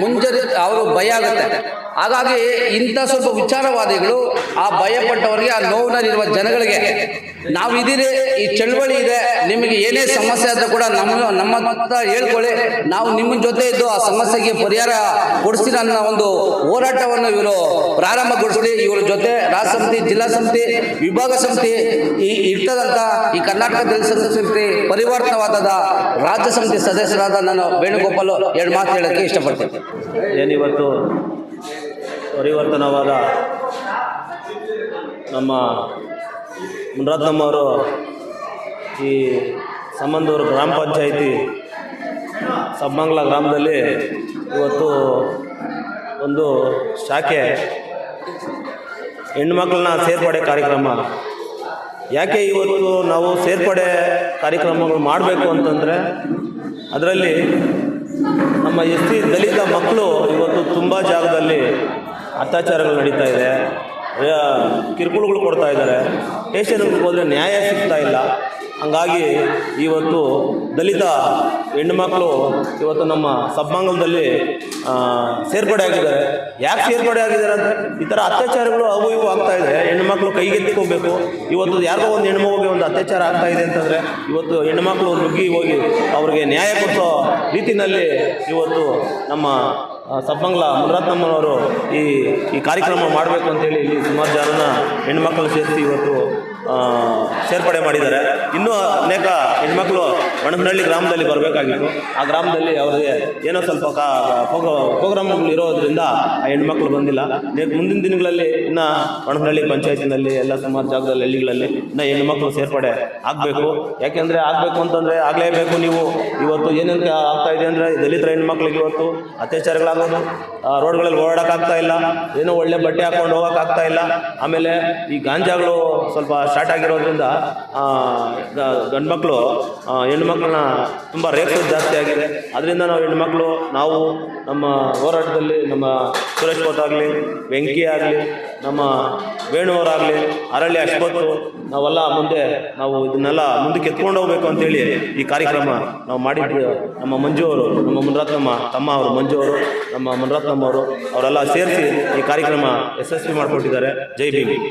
ಮುಂಜರಿ ಅವರು ಭಯ ಆಗುತ್ತೆ. ಹಾಗಾಗಿ ಇಂಥ ಸ್ವಲ್ಪ ವಿಚಾರವಾದಿಗಳು ಆ ಭಯಪಟ್ಟವರಿಗೆ, ಆ ನೋವಿನಲ್ಲಿರುವ ಜನಗಳಿಗೆ ನಾವು ಇದೀರಿ ಈ ಚಳವಳಿ ಇದೆ, ನಿಮಗೆ ಏನೇ ಸಮಸ್ಯೆ ಆದ್ರೂ ಕೂಡ ನಮ್ಮ ನಮ್ಮ ಹೇಳ್ಕೊಳ್ಳಿ. ನಾವು ನಿಮ್ಮ ಜೊತೆ ಇದ್ದು ಆ ಸಮಸ್ಯೆಗೆ ಪರಿಹಾರ ಕೊಡಿಸ್ತೀರ ಅನ್ನೋ ಒಂದು ಹೋರಾಟವನ್ನು ಇವರು ಪ್ರಾರಂಭಗೊಳಿಸಲಿ. ಇವರ ಜೊತೆ ರಾಜ್ಯ ಸಮಿತಿ, ಜಿಲ್ಲಾ ಸಮಿತಿ, ವಿಭಾಗ ಸಮಿತಿ, ಈ ಇರ್ತದಂಥ ಈ ಕರ್ನಾಟಕ ದಲಿತ ಸಮಿತಿ ಪರಿವರ್ತನವಾದ ರಾಜ್ಯ ಸಮಿತಿ ಸದಸ್ಯರಾದ ನಾನು ವೇಣುಗೋಪಾಲ್ ಎರಡು ಮಾತು ಹೇಳಕ್ಕೆ ಇಷ್ಟಪಡ್ತೀನಿ. ಏನಿವತ್ತು ಪರಿವರ್ತನವಾದ ನಮ್ಮ ಮುನರತ್ನಮ್ಮವರು ಈ ಸಂಬಂಧೂರು ಗ್ರಾಮ ಪಂಚಾಯಿತಿ ಸಬ್ಬಂಗ್ಲ ಗ್ರಾಮದಲ್ಲಿ ಇವತ್ತು ಒಂದು ಶಾಖೆ ಹೆಣ್ಮಕ್ಳನ್ನ ಸೇರ್ಪಡೆ ಕಾರ್ಯಕ್ರಮ. ಯಾಕೆ ಇವತ್ತು ನಾವು ಸೇರ್ಪಡೆ ಕಾರ್ಯಕ್ರಮಗಳು ಮಾಡಬೇಕು ಅಂತಂದರೆ ಅದರಲ್ಲಿ ನಮ್ಮ ಎಸ್ ಸಿ ದಲಿತ ಮಕ್ಕಳು ಇವತ್ತು ತುಂಬ ಜಾಗದಲ್ಲಿ ಅತ್ಯಾಚಾರಗಳು ನಡೀತಾ ಇದೆ. ಕಿರುಕುಳಗಳು ಕೊಡ್ತಾ ಇದ್ದಾರೆ. ಸ್ಟೇಷನ್ಗೆ ಹೋದರೆ ನ್ಯಾಯ ಸಿಗ್ತಾ ಇಲ್ಲ. ಹಂಗಾಗಿ ಇವತ್ತು ದಲಿತ ಹೆಣ್ಣುಮಕ್ಕಳು ಇವತ್ತು ನಮ್ಮ ಸಬ್ಬಂಗಲದಲ್ಲಿ ಸೇರ್ಪಡೆ ಆಗಿದ್ದಾರೆ. ಯಾಕೆ ಸೇರ್ಪಡೆ ಆಗಿದ್ದಾರೆ ಅಂದರೆ ಈ ಥರ ಅತ್ಯಾಚಾರಗಳು ಅವು ಇವು ಆಗ್ತಾ ಇದೆ. ಹೆಣ್ಣುಮಕ್ಳು ಕೈಗೆತ್ತಿಕೋಬೇಕು ಇವತ್ತು ಯಾರಿಗೋ ಒಂದು ಹೆಣ್ಮಗುಗೆ ಒಂದು ಅತ್ಯಾಚಾರ ಆಗ್ತಾ ಇದೆ ಅಂತಂದರೆ ಇವತ್ತು ಹೆಣ್ಣುಮಕ್ಳು ನುಗ್ಗಿ ಹೋಗಿ ಅವ್ರಿಗೆ ನ್ಯಾಯ ಕೊಡಿಸೋ ರೀತಿಯಲ್ಲಿ ಇವತ್ತು ನಮ್ಮ ಸಬ್ಬಂಗ್ಲ ಮುನರತ್ನಮ್ಮನವರು ಈ ಈ ಕಾರ್ಯಕ್ರಮ ಮಾಡಬೇಕು ಅಂತೇಳಿ ಇಲ್ಲಿ ಸುಮಾರು ಜನನ ಹೆಣ್ಮಕ್ಳು ಸೇರಿಸಿ ಇವತ್ತು ಸೇರ್ಪಡೆ ಮಾಡಿದ್ದಾರೆ. ಇನ್ನೂ ಅನೇಕ ಹೆಣ್ಮಕ್ಳು ಒಣಗನಹಳ್ಳಿ ಗ್ರಾಮದಲ್ಲಿ ಬರಬೇಕಾಗಿತ್ತು. ಆ ಗ್ರಾಮದಲ್ಲಿ ಅವರಿಗೆ ಏನೋ ಸ್ವಲ್ಪ ಕಾ ಪ್ರೋಗ್ರಾಮ್ಗಳು ಇರೋದ್ರಿಂದ ಆ ಹೆಣ್ಮಕ್ಳು ಬಂದಿಲ್ಲ. ಮುಂದಿನ ದಿನಗಳಲ್ಲಿ ಇನ್ನು ಒಣಗನಹಳ್ಳಿ ಪಂಚಾಯತಿನಲ್ಲಿ ಎಲ್ಲ ಸುಮಾರು ಜಾಗದಲ್ಲಿ, ಹಳ್ಳಿಗಳಲ್ಲಿ ಇನ್ನು ಹೆಣ್ಮಕ್ಳು ಸೇರ್ಪಡೆ ಆಗಬೇಕು. ಯಾಕೆಂದರೆ ಆಗಬೇಕು ಅಂತಂದರೆ ಆಗಲೇಬೇಕು ನೀವು. ಇವತ್ತು ಏನೇನು ಆಗ್ತಾ ಇದೆ ಅಂದರೆ ದಲಿತರ ಹೆಣ್ಮಕ್ಳಿಗೆ ಇವತ್ತು ಅತ್ಯಾಚಾರಗಳಾಗೋದು. ರೋಡ್ಗಳಲ್ಲಿ ಓಡಾಡೋಕ್ಕಾಗ್ತಾ ಇಲ್ಲ. ಏನೋ ಒಳ್ಳೆ ಬಟ್ಟೆ ಹಾಕೊಂಡು ಹೋಗೋಕ್ಕಾಗ್ತಾ ಇಲ್ಲ. ಆಮೇಲೆ ಈ ಗಾಂಜಾಗಳು ಸ್ವಲ್ಪ ಸ್ಟಾರ್ಟ್ ಆಗಿರೋದ್ರಿಂದ ಗಂಡು ಮಕ್ಕಳು ಹೆಣ್ಮಕ್ಳನ್ನ ತುಂಬ ರೇಪ್ಸೋದು ಜಾಸ್ತಿ ಆಗಿದೆ. ಅದರಿಂದ ನಾವು ಹೆಣ್ಣು ಮಕ್ಕಳು ನಾವು ನಮ್ಮ ಹೋರಾಟದಲ್ಲಿ ನಮ್ಮ ಸುರೇಶ್ ಕೋತ್ ಆಗಲಿ, ವೆಂಕಿ ಆಗಲಿ, ನಮ್ಮ ವೇಣುವರಾಗಲಿ ಅರಳಿ ಅಶ್ವತ್ತು ನಾವೆಲ್ಲ ಮುಂದೆ ನಾವು ಇದನ್ನೆಲ್ಲ ಮುಂದಕ್ಕೆ ಎತ್ಕೊಂಡು ಹೋಗ್ಬೇಕು ಅಂತೇಳಿ ಈ ಕಾರ್ಯಕ್ರಮ ನಾವು ಮಾಡಿಟ್ಟು ನಮ್ಮ ಮಂಜು ಅವರು, ನಮ್ಮ ಮುನರತ್ನಮ್ಮ, ತಮ್ಮ ಅವರು, ಮಂಜು ಅವರು, ನಮ್ಮ ಮುನರತ್ನಮ್ಮ ಅವರು, ಅವರೆಲ್ಲ ಸೇರಿಸಿ ಈ ಕಾರ್ಯಕ್ರಮ ಯಶಸ್ವಿ ಮಾಡಿಕೊಟ್ಟಿದ್ದಾರೆ. ಜೈ ಭೀಮ್.